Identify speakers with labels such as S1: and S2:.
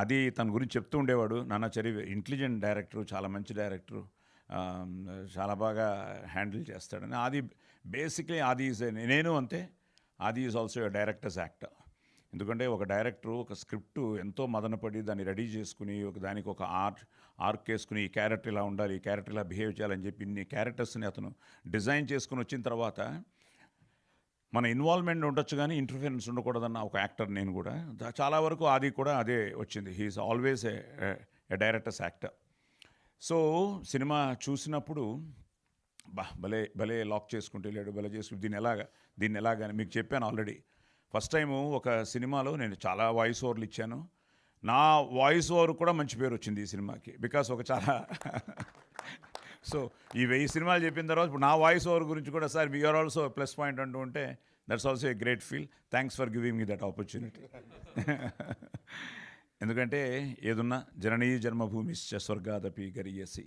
S1: అది తన గురించి చెప్తూ ఉండేవాడు. నాన్న చరి ఇంటెలిజెంట్ డైరెక్టర్ చాలా మంచి డైరెక్టర్. చాలా బాగా హ్యాండిల్ చేస్తాడని. అది బేసిక్లీ ఆది ఈజ్ నేను అంతే. ఆది ఈజ్ ఆల్సో డైరెక్టర్స్ యాక్టర్ ఎందుకంటే ఒక డైరెక్టర్ ఒక స్క్రిప్ట్ ఎంతో మదనపడి దాన్ని రెడీ చేసుకుని ఒక దానికి ఒక ఆర్ట్ ఆర్క్ వేసుకుని ఈ క్యారెక్టర్ ఇలా ఉండాలి ఈ క్యారెక్టర్ ఇలా బిహేవ్ చేయాలని చెప్పి ఇన్ని క్యారెక్టర్స్ని అతను డిజైన్ చేసుకుని వచ్చిన తర్వాత మన ఇన్వాల్వ్మెంట్ ఉండొచ్చు కానీ ఇంటర్ఫిరెన్స్ ఉండకూడదన్న ఒక యాక్టర్ నేను కూడా. చాలా వరకు అది కూడా అదే వచ్చింది. He's always a directors actor so cinema చూసినప్పుడు బా భలే భలే లాక్ చేసుకుంటూ వెళ్ళాడు భలే చేసుకుంటే దీన్ని ఎలాగా దీన్ని ఎలాగని మీకు చెప్పాను ఆల్రెడీ ఫస్ట్ టైము ఒక సినిమాలో నేను చాలా వాయిస్ ఓవర్లు ఇచ్చాను. నా వాయిస్ ఓవర్ కూడా మంచి పేరు వచ్చింది ఈ సినిమాకి. బికాస్ ఒక చాలా సో ఈ వెయ్యి సినిమాలు చెప్పిన తర్వాత ఇప్పుడు నా వాయిస్ ఓవర్ గురించి కూడా sir you're also plus point అంటూ ఉంటే that's also a great feel thanks for giving me that opportunity ఎందుకంటే ఏదున్నా జననీ జన్మభూమి స్వర్గాదపి గరియసి.